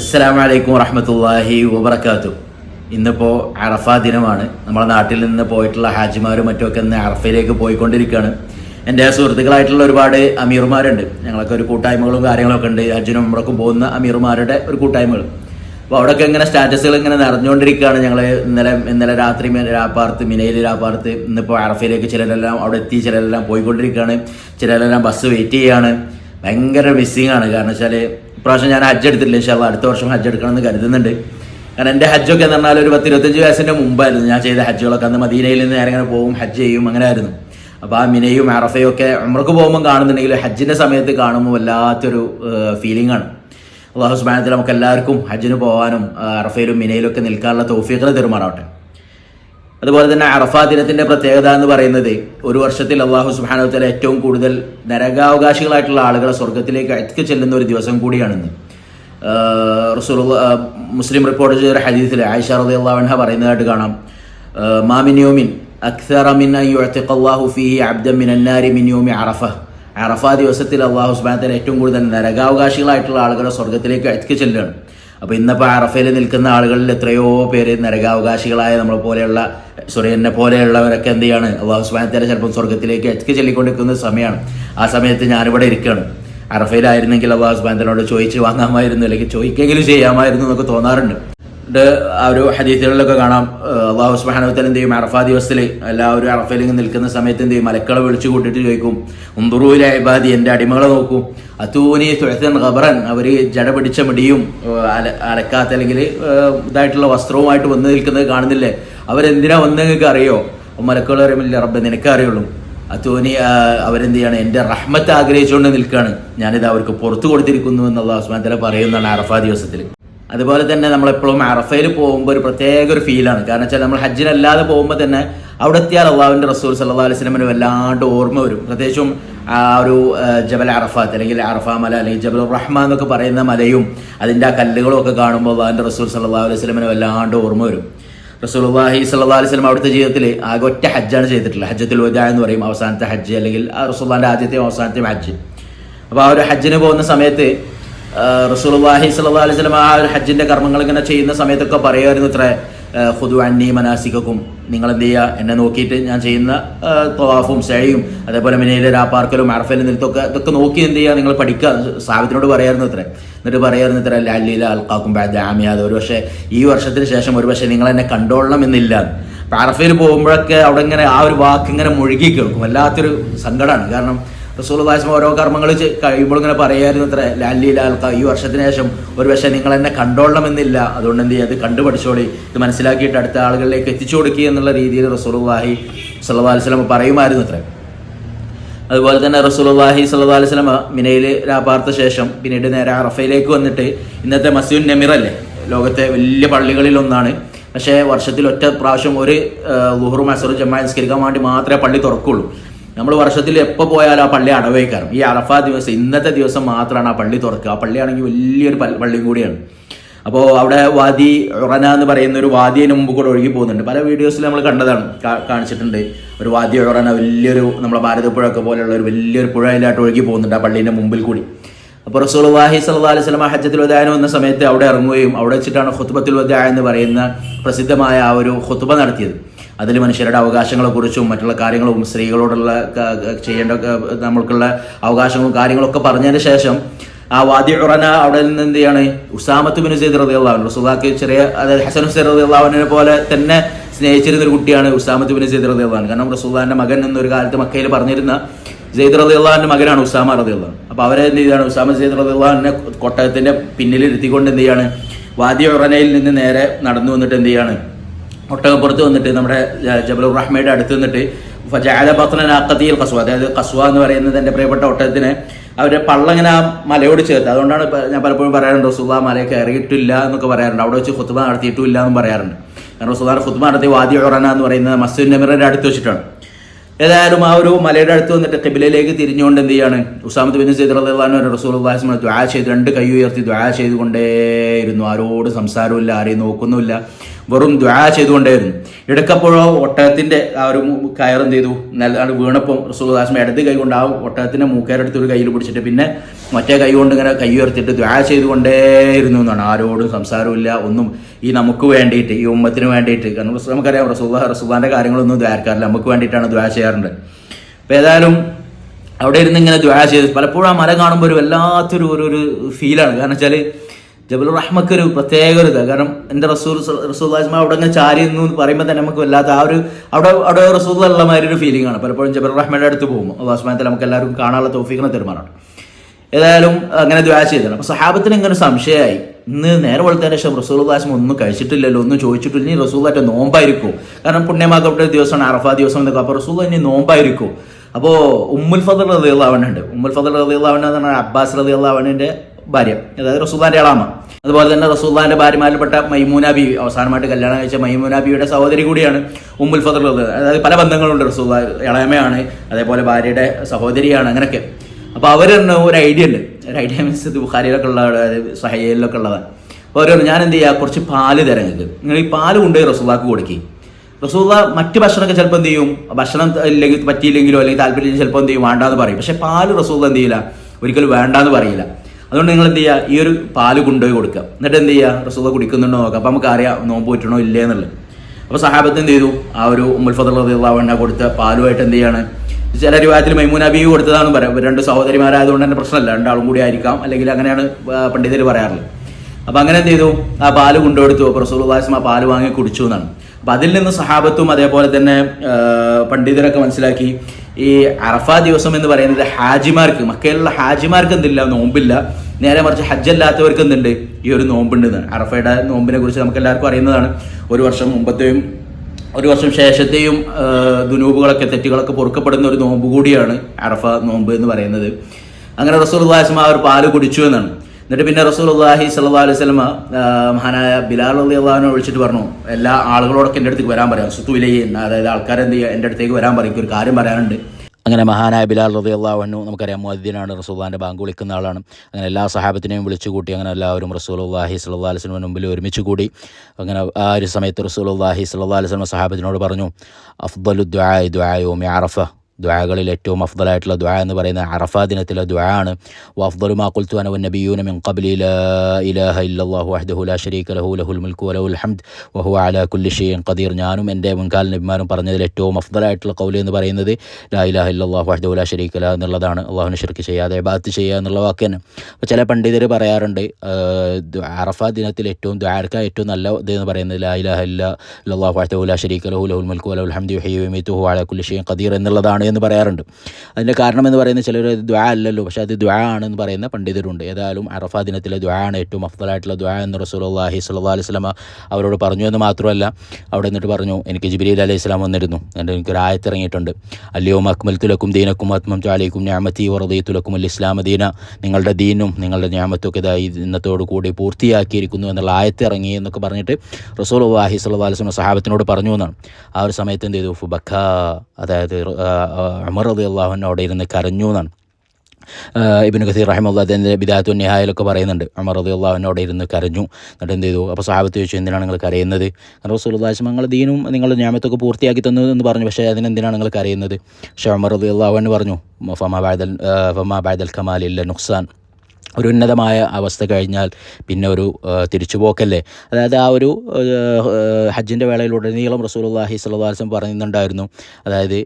അസ്സാം വലൈക്കും വറഹമത്തല്ലാഹി വബർക്കാത്തു ഇന്നിപ്പോൾ അറഫ ദിനമാണ്. നമ്മുടെ നാട്ടിൽ നിന്ന് പോയിട്ടുള്ള ഹാജിമാരും മറ്റുമൊക്കെ ഇന്ന് അറഫയിലേക്ക് പോയിക്കൊണ്ടിരിക്കുകയാണ്. എന്റെ സുഹൃത്തുക്കളായിട്ടുള്ള ഒരുപാട് അമീർമാരുണ്ട് ഞങ്ങളൊക്കെ ഒരു കൂട്ടായ്മകളും കാര്യങ്ങളൊക്കെ ഉണ്ട്. ഹജ്ജിനും നമ്മളൊക്കെ പോകുന്ന അമീർമാരുടെ ഒരു കൂട്ടായ്മകൾ. അപ്പോൾ അവിടെയൊക്കെ ഇങ്ങനെ സ്റ്റാറ്റസുകൾ ഇങ്ങനെ നിറഞ്ഞുകൊണ്ടിരിക്കുകയാണ്. ഞങ്ങൾ ഇന്നലെ ഇന്നലെ രാത്രി രാപ്പാർത്ത് മിനയിൽ രാപ്പാർത്ത് ഇന്നിപ്പോൾ അറഫയിലേക്ക് ചിലരെല്ലാം അവിടെ എത്തി ചിലരെല്ലാം പോയിക്കൊണ്ടിരിക്കുകയാണ്. ചിലരെല്ലാം ബസ് വെയിറ്റ് ചെയ്യുകയാണ് ഭയങ്കര മിസ്സിങ് ആണ്. കാരണം വെച്ചാൽ ഇപ്രാവശ്യം ഞാൻ ഹജ്ജ് എടുത്തിട്ടില്ല ഇൻഷാല്ല അടുത്ത വർഷം ഹജ്ജ് എടുക്കണമെന്ന് കരുതുന്നുണ്ട്. കാരണം എന്റെ ഹജ്ജൊക്കെ എന്ന് പറഞ്ഞാൽ ഒരു പത്തിരുപത്തഞ്ച് വയസ്സിന്റെ മുമ്പായിരുന്നു. ഞാൻ ചെയ്ത ഹജ്ജുകളൊക്കെ അന്ന് മദീനയിൽ നിന്ന് നേരെ ഇങ്ങനെ പോകും ഹജ്ജ് ചെയ്യും അങ്ങനെ ആയിരുന്നു അപ്പോൾ ആ മിനയും അറഫയും ഒക്കെ നമ്മൾക്ക് പോകുമ്പോൾ കാണുന്നുണ്ടെങ്കിൽ ഹജ്ജിന്റെ സമയത്ത് കാണുമ്പോൾ വല്ലാത്തൊരു ഫീലിംഗ് ആണ്. അള്ളാഹു സുബാനത്തിൽ നമുക്ക് എല്ലാവർക്കും ഹജ്ജിന് പോകാനും അറഫയിലും മിനയിലും ഒക്കെ നിൽക്കാനുള്ള തോഫിയൊക്കെ തെരുമാറാവട്ടെ. അതുപോലെ തന്നെ അറഫാ ദിനത്തിന്റെ പ്രത്യേകത എന്ന് പറയുന്നത് ഒരു വർഷത്തിൽ അള്ളാഹു സുബാനോത്തല ഏറ്റവും കൂടുതൽ നരകാവകാശികളായിട്ടുള്ള ആളുകളെ സ്വർഗത്തിലേക്ക് എത്തിക്ക് ചെല്ലുന്ന ഒരു ദിവസം കൂടിയാണെന്ന്. റസൂൽ മുസ്ലിം റിപ്പോർട്ട് ചെയ്ത ഹദീസിൽ ആയിഷ റതി അള്ളാഹൻഹ പറയുന്നതായിട്ട് കാണാം. മാമിനിയോമിൻ മാമിന്യോമിൻ അക്സറ മിൻ അൻ യുഅ്തിഖല്ലാഹു ഫീഹി അബ്ദൻ മിൻ അന്നാരി മിൻ യൗമി അറഫ. ദിവസത്തിൽ അള്ളാഹു സുബ്ഹാനഹു ഏറ്റവും കൂടുതൽ നരകാവകാശികളായിട്ടുള്ള ആളുകളെ സ്വർഗത്തിലേക്ക് എത്തിക്ക് ചെല്ലുകയാണ്. അപ്പോൾ ഇന്നിപ്പോൾ അറഫയിൽ നിൽക്കുന്ന ആളുകളിൽ എത്രയോ പേര് നരകാവകാശികളായ നമ്മളെ പോലെയുള്ള സോറി എന്നെ പോലെയുള്ളവരൊക്കെ എന്ത് ചെയ്യാണ്? അള്ളാഹു സുബ്ഹാനഹു ചിലപ്പോൾ സ്വർഗത്തിലേക്ക് എത്തിക്ക് ചൊല്ലിക്കൊണ്ടിരിക്കുന്ന സമയമാണ് ആ സമയത്ത് ഞാനിവിടെ ഇരിക്കുകയാണ് അറഫയിലായിരുന്നെങ്കിൽ അള്ളാഹു സുബാനത്തിനോട് ചോദിച്ച് വാങ്ങാമായിരുന്നു അല്ലെങ്കിൽ ചോദിക്കെങ്കിലും ചെയ്യാമായിരുന്നു എന്നൊക്കെ തോന്നാറുണ്ട്. ഒരു ഹദീസുകളിലൊക്കെ കാണാം. അള്ളാഹു സുബാനവത്തൽ എന്ത് ചെയ്യും? അറഫാ ദിവസത്തിൽ എല്ലാവരും അറഫയിൽ നിൽക്കുന്ന സമയത്ത് എന്ത് ചെയ്യും? മലക്കളെ വിളിച്ചു കൂട്ടിയിട്ട് ചോദിക്കും. ഉന്തുറൂല അയബാദി എന്റെ അടിമകളെ നോക്കും. അത്തൂനി തുഴത്തൻ ഖബറൻ. അവർ ജട പിടിച്ച മടിയും അല അലക്കാത്ത അല്ലെങ്കിൽ ഇതായിട്ടുള്ള വസ്ത്രവുമായിട്ട് വന്ന് നിൽക്കുന്നത് കാണുന്നില്ലേ? അവരെന്തിനാ വന്ന് നിങ്ങൾക്ക് അറിയോ? മലക്കൾ അറിയുമില്ല റബ്ബ് നിനക്ക് അറിയുള്ളൂ. അത്തോനി അവരെന്ത് ചെയ്യാണ്? എന്റെ റഹ്മത്ത് ആഗ്രഹിച്ചുകൊണ്ട് നിൽക്കുകയാണ് ഞാനിത് അവർക്ക് പുറത്തു കൊടുത്തിരിക്കുന്നു ഉസ്മാൻ തല പറയുന്നതാണ് അറഫാ ദിവസത്തിൽ അതുപോലെ തന്നെ നമ്മളെപ്പോഴും അറഫയിൽ പോകുമ്പോൾ ഒരു പ്രത്യേക ഒരു ഫീലാണ് കാരണം വെച്ചാൽ നമ്മൾ ഹജ്ജിനല്ലാതെ പോകുമ്പോൾ തന്നെ അവിടെ എത്തിയാൽ അള്ളാഹുവിന്റെ റസൂൽ സല്ലാ അലൈഹി സ്വലമിന് വല്ലാണ്ട് ഓർമ്മ വരും. പ്രത്യേകിച്ചും ആ ഒരു ജബൽ അറഫാത്ത് അല്ലെങ്കിൽ അറഫ മല അല്ലെങ്കിൽ ജബൽ റഹ്മാൻ എന്നൊക്കെ പറയുന്ന മലയും അതിന്റെ ആ കല്ലുകളും ഒക്കെ കാണുമ്പോൾ അള്ളാഹിന്റെ റസൂൽ സല്ലാ അലൈഹി സ്വലമിന് വല്ലാണ്ട് ഓർമ്മ വരും. റസൂൽ അള്ളാഹി സല്ലാ അലൈഹി സ്വലം അവിടുത്തെ ജീവിതത്തിൽ ആകെ ഒറ്റ ഹജ്ജാണ് ചെയ്തിട്ടുള്ളത്. ഹജ്ജത്തുൽ വദാ എന്ന് പറയും അവസാനത്തെ ഹജ്ജ് അല്ലെങ്കിൽ ആ റസൂള്ളാന്റെ ആദ്യത്തെയും അവസാനത്തെയും ഹജ്ജ്. അപ്പോൾ ആ ഒരു ഹജ്ജിന് പോകുന്ന സമയത്ത് റസൂലുള്ളാഹി സ്വല്ലല്ലാഹി അലൈഹി വസല്ലം ആ ഒരു കർമ്മങ്ങൾ ഇങ്ങനെ ചെയ്യുന്ന സമയത്തൊക്കെ പറയുമായിരുന്നു ഇത്ര ഹുദു അന്നി മനാസിക്കും നിങ്ങൾ എന്ത് ചെയ്യുക എന്നെ നോക്കിയിട്ട് ഞാൻ ചെയ്യുന്ന തൊവാഫും സഴയും അതേപോലെ മിനയിലെ രാപ്പാർക്കലും അർഫലും നിൽത്തൊക്കെ ഇതൊക്കെ നോക്കി എന്ത് ചെയ്യുക നിങ്ങൾ പഠിക്കുക. സാഹിബിനോട് പറയായിരുന്നു ഇത്ര. എന്നിട്ട് പറയായിരുന്നു ഇത്ര ലാലില അൽക്കാക്കും ജാമ്യാദ് ഒരു പക്ഷേ ഈ വർഷത്തിന് ശേഷം ഒരു പക്ഷേ നിങ്ങൾ എന്നെ കണ്ടോളണം എന്നില്ല. അപ്പൊ അറഫയിൽ പോകുമ്പോഴൊക്കെ അവിടെ ഇങ്ങനെ ആ ഒരു വാക്ക് ഇങ്ങനെ മുഴുകി കേൾക്കും. വല്ലാത്തൊരു സങ്കടമാണ് കാരണം റസൂൽ ദാസ്മ ഓരോ കർമ്മങ്ങൾ കഴിയുമ്പോൾ ഇങ്ങനെ പറയായിരുന്നു ഇത്ര ലാലി ലാൽക്ക ഈ വർഷത്തിന് ശേഷം ഒരു പക്ഷേ നിങ്ങൾ എന്നെ കണ്ടോളണമെന്നില്ല. അതുകൊണ്ട് എന്ത് ചെയ്യുക അത് കണ്ടു പഠിച്ചോളി. ഇത് മനസ്സിലാക്കിയിട്ട് അടുത്ത ആളുകളിലേക്ക് എത്തിച്ചു കൊടുക്കുക എന്നുള്ള രീതിയിൽ റസൂൽവാഹി സല്ലാ വസ്ലം പറയുമായിരുന്നു ഇത്ര അതുപോലെ തന്നെ റസൂലുള്ളാഹി സ്വല്ലല്ലാഹി അലൈഹി വസല്ലമ മിനയിൽ രാപാർത്ത ശേഷം പിന്നീട് നേരെ അറഫയിലേക്ക് വന്നിട്ട് ഇന്നത്തെ മസീൻ നമിർ അല്ലേ? ലോകത്തെ വലിയ പള്ളികളിൽ ഒന്നാണ്. പക്ഷേ വർഷത്തിൽ ഒറ്റ പ്രാവശ്യം ഒരു ലുഹറും അസറും ജമാ നിസ്കരിക്കാൻ വേണ്ടി മാത്രമേ പള്ളി തുറക്കുള്ളൂ. നമ്മൾ വർഷത്തിൽ എപ്പോൾ പോയാലും ആ പള്ളി അടവേക്കാറും. ഈ അറഫ ദിവസം ഇന്നത്തെ ദിവസം മാത്രമാണ് ആ പള്ളി തുറക്കുക. ആ പള്ളിയാണെങ്കിൽ വലിയൊരു പള്ളിയും കൂടിയാണ്. അപ്പോൾ അവിടെ വാദി ഉറന എന്ന് പറയുന്ന ഒരു വാദിയതിന് മുമ്പ് കൂടെ ഒഴുകി പോകുന്നുണ്ട്. പല വീഡിയോസിൽ നമ്മൾ കണ്ടതാണ് കാണിച്ചിട്ടുണ്ട്. ഒരു വാദി ഉറന വലിയൊരു നമ്മുടെ ഭാരതപ്പുഴയൊക്കെ പോലെയുള്ള ഒരു വലിയൊരു പുഴയിലായിട്ട് ഒഴുകി പോകുന്നുണ്ട് ആ പള്ളീന്റെ മുമ്പിൽ കൂടി. അപ്പോൾ റസൂൽ വാഹി സല്ലാ അലൈഹി സ്വലം ഹജ്ജത്തിൽ വദാനം എന്ന സമയത്ത് അവിടെ ഇറങ്ങുകയും അവിടെ വെച്ചിട്ടാണ് ഖുത്ബത്തുൽ വദാ എന്ന് പറയുന്ന പ്രസിദ്ധമായ ആ ഒരു ഖുത്ബ നടത്തിയത്. അതിൽ മനുഷ്യരുടെ അവകാശങ്ങളെക്കുറിച്ചും മറ്റുള്ള കാര്യങ്ങളും സ്ത്രീകളോടുള്ള ചെയ്യേണ്ട നമ്മൾക്കുള്ള അവകാശങ്ങളും കാര്യങ്ങളൊക്കെ പറഞ്ഞതിന് ശേഷം ആ വാദി ഉറന അവിടെ നിന്ന് എന്ത് ചെയ്യാണ്? ഉസാമത്ത് ബിൻ സെയ്ദ് റതി അള്ളാഹു റസൂദാക്ക് ചെറിയ അതായത് ഹസൻ ഹുസൈൻ റതി അള്ളാഹുവിനെ പോലെ തന്നെ സ്നേഹിച്ചിരുന്ന ഒരു കുട്ടിയാണ് ഉസാമത്ത് ബിൻ സെയ്ദ് റതി അള്ളഹാൻ കാരണം റസൂദാന്റെ മകൻ എന്നൊരു കാലത്ത് മക്കയിൽ പറഞ്ഞിരുന്ന സെയ്ദ് റതി മകനാണ് ഉസാമ റതി അള്ളഹാൻ അപ്പോൾ അവരെ എന്ത് ചെയ്താണ്? ഉസാമ സെയ്ദ് റതി അള്ളാഹിനെ കൊട്ടകത്തിന്റെ പിന്നിൽ ഇരുത്തിക്കൊണ്ട് എന്ത് ചെയ്യാണ്? വാദി ഉറനയിൽ നിന്ന് നേരെ നടന്നു വന്നിട്ട് എന്ത് ചെയ്യാണ്? ഒട്ടകപ്പുറത്ത് വന്നിട്ട് നമ്മുടെ ജബലുർ റഹ്മയുടെ അടുത്ത് നിന്നിട്ട് ഫജാല ബത്ലൻ അക്കത്തിയിൽ കസ്വ അതായത് കസ്വ എന്ന് പറയുന്നത് എന്റെ പ്രിയപ്പെട്ട ഒട്ടകത്തിന് അവരുടെ പള്ളങ്ങനെ ആ മലയോട് ചേർത്ത്. അതുകൊണ്ടാണ് ഞാൻ പലപ്പോഴും പറയാറുണ്ട് റസൂള്ള ആ കയറിയിട്ടില്ല എന്നൊക്കെ പറയാറുണ്ട്. അവിടെ വെച്ച് ഖുത്ബ നടത്തിയിട്ടില്ല എന്നും പറയാറുണ്ട്. കാരണം റസൂദാർ ഖുത്ബ നടത്തി വാദി ഉറന എന്ന് പറയുന്നത് മസ്ജിദ് നമിറിന്റെ അടുത്ത് വെച്ചിട്ടാണ്. ഏതായാലും ആ ഒരു മലയുടെ അടുത്ത് വന്നിട്ട് കിബിലയിലേക്ക് തിരിഞ്ഞുകൊണ്ട് എന്ത് ചെയ്യാണ് ഉസാമത്ത് ബിൻ സൈദ് റളിയല്ലാഹു അൻഹു റസൂൽ അള്ളാഹിസ്മ ദ്വാ ചെയ്ത് രണ്ട് കൈ ഉയർത്തി ദ്വാ ചെയ്തുകൊണ്ടേയിരുന്നു. ആരോട് സംസാരമില്ല ആരെയും നോക്കുന്നുമില്ല. വെറും ദ്വാ ചെയ്തുകൊണ്ടേയിരുന്നു. ഇടക്കപ്പോഴോ ഒട്ടകത്തിന്റെ ആ ഒരു കയറെന്ത് ചെയ്തു? നല്ല വീണപ്പം റസൂൽദാസ്മ ഇടത് കൈ കൊണ്ട് ആ ഒട്ടകത്തിന്റെ മൂക്കയറെടുത്ത് ഒരു കയ്യിൽ പിടിച്ചിട്ട് പിന്നെ മറ്റേ കൈ കൊണ്ട് ഇങ്ങനെ കൈ ഉയർത്തിയിട്ട് ദ്വാ ചെയ്തുകൊണ്ടേയിരുന്നു എന്നാണ്. ആരോടും സംസാരമില്ല ഒന്നും ഈ നമുക്ക് വേണ്ടിയിട്ട് ഈ ഉമ്മത്തിന് വേണ്ടിയിട്ട്. കാരണം നമുക്കറിയാം റസൂദ റസൂദാന്റെ കാര്യങ്ങളൊന്നും ദ്വാരക്കാറില്ല നമുക്ക് വേണ്ടിയിട്ടാണ് ദ്വാ ചെയ്യാറുണ്ട്. അപ്പോൾ ഏതായാലും അവിടെ ഇരുന്ന് ഇങ്ങനെ ദ്വാ ചെയ്ത് പലപ്പോഴും ആ മല കാണുമ്പോൾ ഒരു വല്ലാത്തൊരു ഒരു ഫീലാണ് കാരണം വെച്ചാൽ ജബൽ റഹ്മക്ക് ഒരു പ്രത്യേക ഒരു ഇതാണ് കാരണം എന്റെ റസൂൽ റസൂൽ അവിടെ ഇങ്ങനെ ചാരി എന്ന് പറയുമ്പോൾ തന്നെ നമുക്ക് വല്ലാത്ത ആ ഒരു അവിടെ അവിടെ റസൂൽ ഉള്ള ഒരു ഫീലിംഗ് ആണ് പലപ്പോഴും ജബൽ റഹ്മയുടെ അടുത്ത് പോകും അള്ളാഹുസ്മാനത്തിൽ നമുക്ക് എല്ലാവർക്കും കാണാനുള്ള തോഫീഖിനെ തീരുമാനമാണ് ഏതായാലും അങ്ങനെ ദ്വാ ചെയ്തതാണ്. അപ്പോൾ സഹാബത്തിന് ഇങ്ങനെ സംശയമായി. ഇന്ന് നേരെ വളർത്തേന് ശേഷം റസൂൽ ദാസം ഒന്നും കഴിച്ചിട്ടില്ലല്ലോ ഒന്നും ചോദിച്ചിട്ടില്ല. ഇനി റസൂലായിട്ട് നോമ്പായിരിക്കും. കാരണം പുണ്യമാക്കപ്പെട്ട ദിവസമാണ് അറഫ ദിവസം എന്നൊക്കെ. അപ്പോൾ റസൂൽ ഇനി നോമ്പായിരിക്കും. അപ്പോൾ ഉമ്മുൽ ഫദൽ റതി ഉണ്ട് ഉമ്മുൽ ഫദൽ റതി എന്ന് പറഞ്ഞാൽ അബ്ബാസ് റതി അള്ളാഹുവിന്റെ ഭാര്യ അതായത് റസൂദാന്റെ അളാമ അതുപോലെ തന്നെ റസൂദാന്റെ ഭാര്യമാരിൽപ്പെട്ട മൈമൂന ബി അവസാനമായിട്ട് കല്യാണം കഴിച്ച മൈമൂന ബിയുടെ സഹോദരി കൂടിയാണ് ഉമ്മുൽ ഫദർ അതായത് പല ബന്ധങ്ങളുണ്ട് റസൂദ ഇളയമയാണ് അതേപോലെ ഭാര്യയുടെ സഹോദരിയാണ് അങ്ങനെയൊക്കെ. അപ്പോൾ അവർ ഒരു ഐഡിയ ഉണ്ട്. ഒരു ഐഡിയ മീൻസ് ബുഖാരിയിലൊക്കെ ഉള്ള സഹയിലൊക്കെ ഉള്ളതാണ്. അപ്പോൾ അവർ ഞാൻ എന്ത് ചെയ്യുക കുറച്ച് പാൽ തരാം നിങ്ങൾ ഈ പാൽ കൊണ്ടുപോയി റസൂദാക്ക് കൊടുക്കി. റസൂദ മറ്റ് ഭക്ഷണമൊക്കെ ചിലപ്പോൾ എന്ത് ചെയ്യും? ഭക്ഷണം ഇല്ലെങ്കിൽ പറ്റിയില്ലെങ്കിലോ അല്ലെങ്കിൽ താല്പര്യം ചിലപ്പോൾ എന്ത് ചെയ്യും? വേണ്ടാന്ന് പറയും. പക്ഷേ പാൽ റസൂദ എന്ത് ചെയ്യില്ല? ഒരിക്കലും വേണ്ടാന്ന് പറയില്ല. അതുകൊണ്ട് നിങ്ങൾ എന്ത് ചെയ്യുക? ഈ ഒരു പാൽ കൊണ്ടുപോയി കൊടുക്കുക. എന്നിട്ട് എന്ത് ചെയ്യുക? റസൂദ കുടിക്കുന്നുണ്ടോ നോക്കുക. അപ്പോൾ നമുക്ക് അറിയാം നോമ്പ് പറ്റണോ ഇല്ലേ എന്നുള്ളത്. അപ്പോൾ സഹാബത്ത് എന്ത് ചെയ്തു? ആ ഒരു ഉമ്മുൽ ഫദൽ റളിയല്ലാഹു കൊടുത്ത പാലുമായിട്ട് എന്ത് ചെയ്യാണ്? ചില രൂപത്തിൽ മൈമൂന ബീവി കൊടുത്തതാണെന്ന് പറയാം. രണ്ട് സഹോദരിമാരായതുകൊണ്ട് തന്നെ പ്രശ്നമല്ല. രണ്ടാളും കൂടി ആയിരിക്കാം. അല്ലെങ്കിൽ അങ്ങനെയാണ് പണ്ഡിതർ പറയാറുള്ളത്. അപ്പോൾ അങ്ങനെ എന്ത് ചെയ്തു? ആ പാൽ കൊണ്ടുകൊടുത്തു. അപ്പോൾ റസൂൽവാസം ആ പാൽ വാങ്ങി കുടിച്ചു എന്നാണ്. അപ്പോൾ അതിൽ നിന്ന് സഹാബത്തും അതേപോലെ തന്നെ പണ്ഡിതരൊക്കെ മനസ്സിലാക്കി. ഈ അറഫ ദിവസം എന്ന് പറയുന്നത് ഹാജിമാർക്ക് മക്കയിലുള്ള ഹാജിമാർക്ക് എന്തില്ല? നോമ്പില്ല. നേരെ മറിച്ച് ഹജ്ജല്ലാത്തവർക്ക് എന്തുണ്ട്? ഈ ഒരു നോമ്പുണ്ട് അറഫയുടെ നോമ്പിനെ കുറിച്ച് നമുക്ക് എല്ലാവർക്കും അറിയുന്നതാണ്. ഒരു വർഷം മുമ്പത്തെയും ഒരു വർഷം ശേഷത്തെയും ദുനൂബുകളൊക്കെ തെറ്റുകളൊക്കെ പൊറുക്കപ്പെടുന്ന ഒരു നോമ്പ് കൂടിയാണ് അറഫ നോമ്പ് എന്ന് പറയുന്നത്. അങ്ങനെ റസൂൽ ആ ഒരു പാൽ കുടിച്ചു എന്നാണ്. എന്നിട്ട് പിന്നെ റസൂൽ അള്ളാഹി സല്ലാ അലൈഹി സ്വലമ മഹാനായ ബിലാൽ അള്ളി അള്ളഹാനെ വിളിച്ചിട്ട് പറഞ്ഞു എല്ലാ ആളുകളോടൊക്കെ എന്റെ അടുത്തേക്ക് വരാൻ പറയാം സുത്തുവിലയെ അതായത് ആൾക്കാരെന്ത് എന്റെ അടുത്തേക്ക് വരാൻ പറയും ഒരു കാര്യം പറയാനുണ്ട്. അങ്ങനെ മഹാനായ ബിലാൽ റതി അള്ളാഹുനു നമുക്കറിയാം മുഅദ്ദീനാണ് റസൂള്ളാന്റെ ബാങ്ക് വിളിക്കുന്ന ആളാണ്. അങ്ങനെ എല്ലാ സഹാബത്തിനെയും വിളിച്ചു കൂട്ടി അങ്ങനെ എല്ലാവരും റസൂൽ അള്ളാഹി സല്ലാ അലിസ്ലമിന് മുമ്പിൽ ഒരുമിച്ച് കൂടി അങ്ങനെ ആ ഒരു സമയത്ത് റസൂൽ അള്ളാഹി സല്ലാ അലിസ്ലമ സഹാബത്തിനോട് പറഞ്ഞു അഫ്ദലു ദ്വായ് മി അറഫ. ദ്വാകളിൽ ഏറ്റവും അഫ്ദലായിട്ടുള്ള ദ്വാ എന്ന് പറയുന്ന അറഫ ദിനത്തിലെ ദ്വാ ആണ് വഫ്ദലുമാ ഖുൽതു അന വന്നബിയൂന മിൻ ഖബ്ലി ലാ ഇലാഹ ഇല്ലല്ലാഹു വഹ്ദഹു ലാ ശരീക ലഹു ലഹുൽ മുൽക്കു വലഹുൽ ഹംദ് വഹു അലാ കുല്ലി ഷൈഇൻ ഖദീർ. ഞാനും എന്റെ മുൻകാല നബിമാരും പറഞ്ഞതിൽ ഏറ്റവും അഫ്ദലായിട്ടുള്ള കൗലി എന്ന് പറയുന്നത് ലാ ഇലാഹ ഇല്ലല്ലാഹു വഹ്ദഹു ലാ ശരീക ലഹു എന്നുള്ളതാണ്. അള്ളാഹുവിനെ ശിർക്ക് ചെയ്യാതെ ഇബാദത്ത് ചെയ്യുക എന്നുള്ള വാക്ക് തന്നെ. അപ്പോൾ ചില പണ്ഡിതർ പറയാറുണ്ട് അറഫ ദിനത്തിൽ ഏറ്റവും ദ്വാരക്ക ഏറ്റവും നല്ല ഇത് എന്ന് പറയുന്നത് ലാ ഇലാഹ ഇല്ല ഇല്ലല്ലാഹു വഹ്ദഹു ലാ ശരീക ലഹു ലഹുൽ മുൽക്കു വലഹുൽ ഹംദു യുഹ്യി വയുമീതു വഹുവ അലാ കുല്ലി ഷൈഇൻ ഖദീർ എന്നുള്ളതാണ് എന്ന് പറയാറുണ്ട്. അതിന്റെ കാരണം എന്ന് പറയുന്നത് ചിലർ ദ്വാ അല്ലല്ലോ പക്ഷേ അത് ദ്വാ ആണെന്ന് പറയുന്ന പണ്ഡിതരുണ്ട്. ഏതായാലും അറഫ ദിനത്തിലെ ദ്വാ ആണ് ഏറ്റവും അഫ്ദലായിട്ടുള്ള ദ്വാ എന്ന് റസൂലുള്ളാഹി സ്വല്ലല്ലാഹി അലൈഹി വസല്ലമ അവരോട് പറഞ്ഞു എന്ന് മാത്രമല്ല അവിടെ എന്നിട്ട് പറഞ്ഞു എനിക്ക് ജിബ്രീൽ അലൈഹി സ്വലാം വന്നിരുന്നു. എന്റെ എനിക്കൊരു ആയത്ത് ഇറങ്ങിയിട്ടുണ്ട്. അല്ലയോ അക്മൽ തുലക്കും ദീനക്കും ആത്മം ചാലിക്കും ഞാമത്തി വറദീ തുലക്കും അൽ ഇസ്ലാമ ദീന. നിങ്ങളുടെ ദീനും നിങ്ങളുടെ ഞാമത്തൊക്കെ ഇതായി ഇന്നത്തോടു കൂടി പൂർത്തിയാക്കിയിരിക്കുന്നു എന്നുള്ള ആയത്തിറങ്ങി എന്നൊക്കെ പറഞ്ഞിട്ട് റസൂൽ വാഹി സല്ലാ അലിസ്ലം സഹാബത്തിനോട് പറഞ്ഞു എന്നാണ്. ആ ഒരു സമയത്ത് എന്ത് ചെയ്തു? ഫുബക്ക അതായത് അമർ റതി അള്ളാഹുവിന്റെ അവിടെ ഇരുന്ന് കരഞ്ഞു എന്നാണ്. ഇബിന് ഖസീർ റഹിമുള്ള അതിന്റെ ബിദാത്തു നിഹായിലൊക്കെ പറയുന്നുണ്ട്. അമർ റതി അള്ളാഹുവിനോട് ഇരുന്ന് കരഞ്ഞു. എന്നിട്ട് എന്ത് ചെയ്തു? അപ്പോൾ സാഹബത്ത് ചോദിച്ചു എന്തിനാണ് നിങ്ങൾ കരയുന്നത്? റസൂൽ റസൂലുള്ളാഹി നിങ്ങൾ ദീനും നിങ്ങൾ ഞാമത്തൊക്കെ പൂർത്തിയാക്കി തന്നു എന്ന് പറഞ്ഞു. പക്ഷേ അതിനെന്തിനാണ് നിങ്ങൾ കരയുന്നത്? പക്ഷേ അമർ റതി അള്ളാഹുവിന് പറഞ്ഞു ഫമാ ബാദൽ ഫമാ ബാദൽ കമാലില്ല നുക്സാൻ ഒരു ഉന്നതമായ അവസ്ഥ കഴിഞ്ഞാൽ പിന്നെ ഒരു തിരിച്ചുപോക്കല്ലേ അതായത് ആ ഒരു ഹജ്ജിന്റെ വേളയിലുടനീളം റസൂലുള്ളാഹി വസല്ലം പറയുന്നുണ്ടായിരുന്നു. അതായത്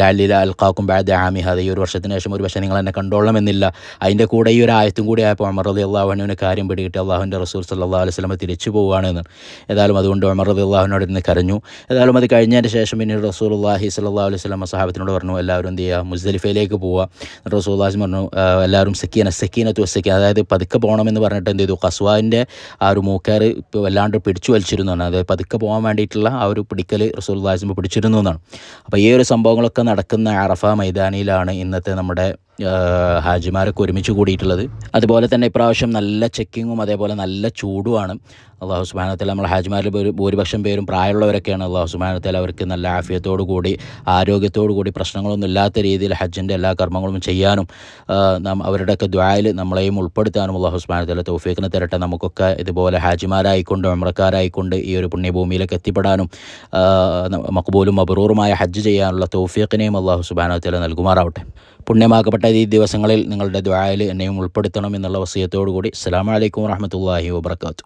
ലാലില അൽക്കാക്കും ബാദ് ആമി ആമിഹ ഈ ഒരു വർഷത്തിന് ശേഷം ഒരു പക്ഷേ നിങ്ങൾ എന്നെ കണ്ടോളണമെന്നില്ല. അതിന്റെ കൂടെ ഈ ഒരു ആയത്തും കൂടി ആയപ്പോൾ അമർ അലി അള്ളാഹുവിന് കാര്യം പിടികിട്ടി. അള്ളാഹുവിന്റെ റസൂൽ സല്ലാ അലൈഹി വസല്ലം തിരിച്ചു പോവുകയാണെന്ന്. ഏതായാലും അതുകൊണ്ട് അമർ അലി അള്ളാഹുവിനോട് ഇരുന്ന് കരഞ്ഞു. ഏതായാലും അത് കഴിഞ്ഞതിന് ശേഷം പിന്നീട് റസൂലുള്ളാഹി സ്വല്ലല്ലാഹു അലൈഹി വസല്ലം സഹാബത്തിനോട് പറഞ്ഞു എല്ലാവരും എന്ത് ചെയ്യുക മുസ്ദലിഫയിലേക്ക് പോവുക. റസൂൽ പറഞ്ഞു എല്ലാവരും സക്കീന സക്കീന തു സക്കീന അതായത് പതുക്കെ പോകണമെന്ന് പറഞ്ഞിട്ട് എന്ത് ചെയ്തു? കസുവാന്റെ ആ ഒരു ഇപ്പോൾ വല്ലാണ്ട് പിടിച്ചു വലിച്ചിരുന്നു എന്നാണ്. അതായത് പതുക്കെ പോകാൻ വേണ്ടിയിട്ടുള്ള ആ ഒരു പിടിക്കൽ റസൂൽ വാസിമ്പ് പിടിച്ചിരുന്നു എന്നാണ്. അപ്പോൾ ഈ ഒരു സംഭവങ്ങളൊക്കെ നടക്കുന്ന അറഫ മൈതാനിയിലാണ് ഇന്നത്തെ നമ്മുടെ ഹാജിമാരൊക്കെ ഒരുമിച്ച് കൂടിയിട്ടുള്ളത്. അതുപോലെ തന്നെ ഇപ്രാവശ്യം നല്ല ചെക്കിങ്ങും അതേപോലെ നല്ല ചൂടുമാണ്. അള്ളാഹു സുബാനത്തിൽ നമ്മൾ ഹാജിമാരിൽ ഭൂരിപക്ഷം പേരും പ്രായമുള്ളവരൊക്കെയാണ്. അള്ളാഹു സുബാനത്തിൽ അവർക്ക് നല്ല ആഫിയത്തോടു കൂടി ആരോഗ്യത്തോടു കൂടി പ്രശ്നങ്ങളൊന്നും ഇല്ലാത്ത രീതിയിൽ ഹജ്ജിന്റെ എല്ലാ കർമ്മങ്ങളും ചെയ്യാനും അവരുടെയൊക്കെ ദ്വായിൽ നമ്മളെയും ഉൾപ്പെടുത്താനും അള്ളാഹു സുബാനത്തിൽ തൗഫീഖിനെ തരട്ടെ. നമുക്കൊക്കെ ഇതുപോലെ ഹാജിമാരായിക്കൊണ്ട് ഉമ്രക്കാരായിക്കൊണ്ട് ഈ ഒരു പുണ്യഭൂമിയിലേക്ക് എത്തിപ്പെടാനും മക്ബൂലും മബറൂറുമായ ഹജ്ജ് ചെയ്യാനുള്ള തൗഫീഖിനെയും അള്ളാഹു സുബാനത്തിൽ നൽകുമാറാവട്ടെ. പുണ്യമാക്കപ്പെട്ട ഈ ദിവസങ്ങളിൽ നിങ്ങളുടെ ദ്വായൽ എന്നെയും ഉൾപ്പെടുത്തണം എന്നുള്ള വസീയത്തോടുകൂടി അസ്സാം അലൈക്കും വാബർക്കാത്തു വബർക്കാത്തു